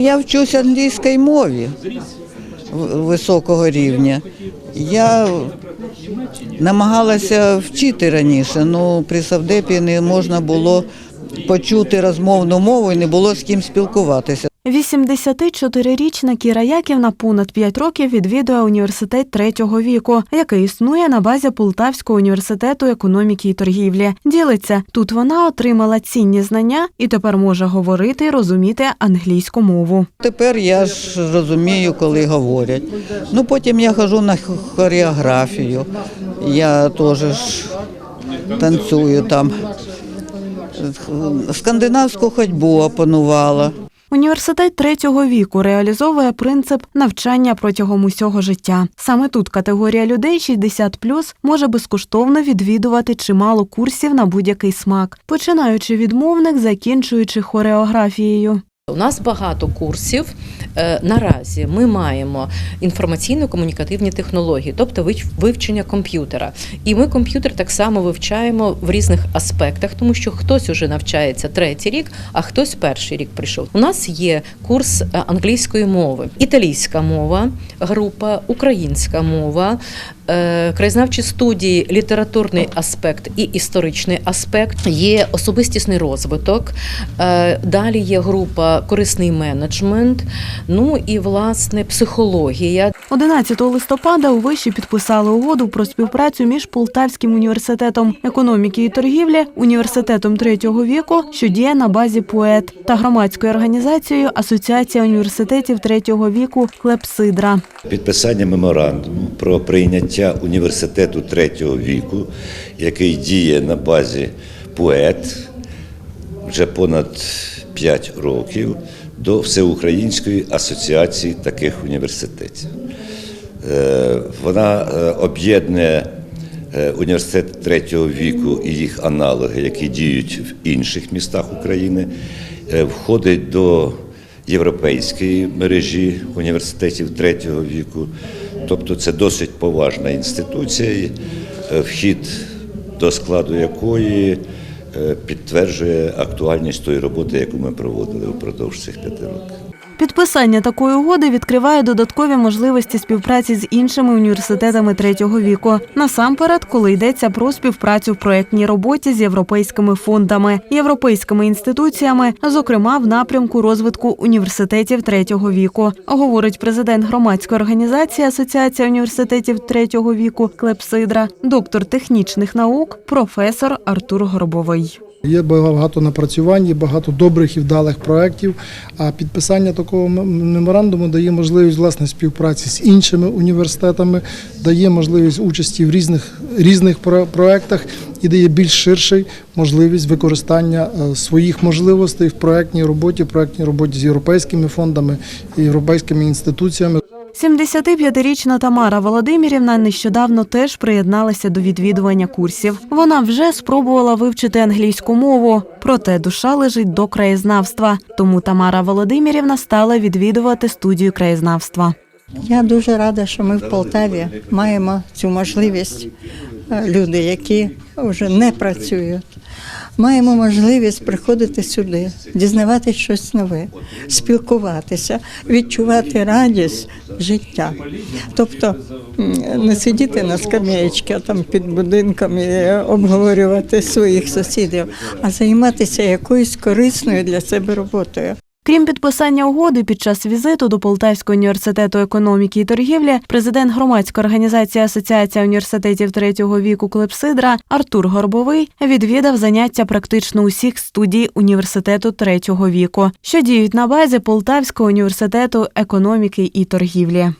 Я вчусь англійській мові високого рівня. Я намагалася вчити раніше, але при Савдепі не можна було почути розмовну мову і не було з ким спілкуватися. 84-річна Кіра Яківна понад 5 років відвідує університет третього віку, який існує на базі Полтавського університету економіки і торгівлі. Ділиться, тут вона отримала цінні знання і тепер може говорити і розуміти англійську мову. Тепер я ж розумію, коли говорять. Ну потім я хожу на хореографію. Я теж ж танцюю там. Скандинавську ходьбу опанувала. Університет третього віку реалізовує принцип навчання протягом усього життя. Саме тут категорія людей 60+, може безкоштовно відвідувати чимало курсів на будь-який смак, починаючи від мовних, закінчуючи хореографією. У нас багато курсів. Е, Наразі ми маємо інформаційно-комунікативні технології, тобто вивчення комп'ютера. І ми комп'ютер так само вивчаємо в різних аспектах, тому що хтось уже навчається третій рік, а хтось перший рік прийшов. У нас є курс е, англійської мови, італійська мова, група, українська мова, краєзнавчі студії, літературний аспект і історичний аспект. Є особистісний розвиток. Е, Далі є група корисний менеджмент. Ну і власне психологія. 11 листопада у виші підписали угоду про співпрацю між Полтавським університетом економіки і торгівлі, університетом третього віку, що діє на базі ПОЕТ, та громадською організацією Асоціація університетів третього віку Клепсидра. Підписання меморандуму про прийняття університету третього віку, який діє на базі ПОЕТ вже понад 5 років до Всеукраїнської асоціації таких університетів. Е, Вона е, об'єднує е, університет третього віку і їх аналоги, які діють в інших містах України, входить до європейської мережі університетів третього віку. Тобто це досить поважна інституція, вхід до складу якої підтверджує актуальність тої роботи, яку ми проводили впродовж цих п'яти років. Підписання такої угоди відкриває додаткові можливості співпраці з іншими університетами третього віку. Насамперед, коли йдеться про співпрацю в проєктній роботі з європейськими фондами, європейськими інституціями, зокрема в напрямку розвитку університетів третього віку, говорить президент громадської організації Асоціація університетів третього віку Клепсидра, доктор технічних наук, професор Артур Горбовий. Є багато напрацювань, є багато добрих і вдалих проєктів. А підписання такого меморандуму дає можливість власне співпраці з іншими університетами, дає можливість участі в різних різних про- проєктах і дає більш ширший можливість використання е, своїх можливостей в проєктній роботі, в проєктній роботі з європейськими фондами і європейськими інституціями. 75-річна Тамара Володимирівна нещодавно теж приєдналася до відвідування курсів. Вона вже спробувала вивчити англійську мову, проте душа лежить до краєзнавства. Тому Тамара Володимирівна стала відвідувати студію краєзнавства. Я дуже рада, що ми в Полтаві маємо цю можливість. Е, Люди, які вже не працюють, маємо можливість приходити сюди, дізнавати щось нове, спілкуватися, відчувати радість життя. Тобто не сидіти на скам'ячці там під будинком і обговорювати своїх сусідів, а займатися якоюсь корисною для себе роботою. Крім підписання угоди під час візиту до Полтавського університету економіки і торгівлі, президент громадської організації Асоціація університетів третього віку Клепсидра Артур Горбовий відвідав заняття практично усіх студій університету третього віку, що діють на базі Полтавського університету економіки і торгівлі.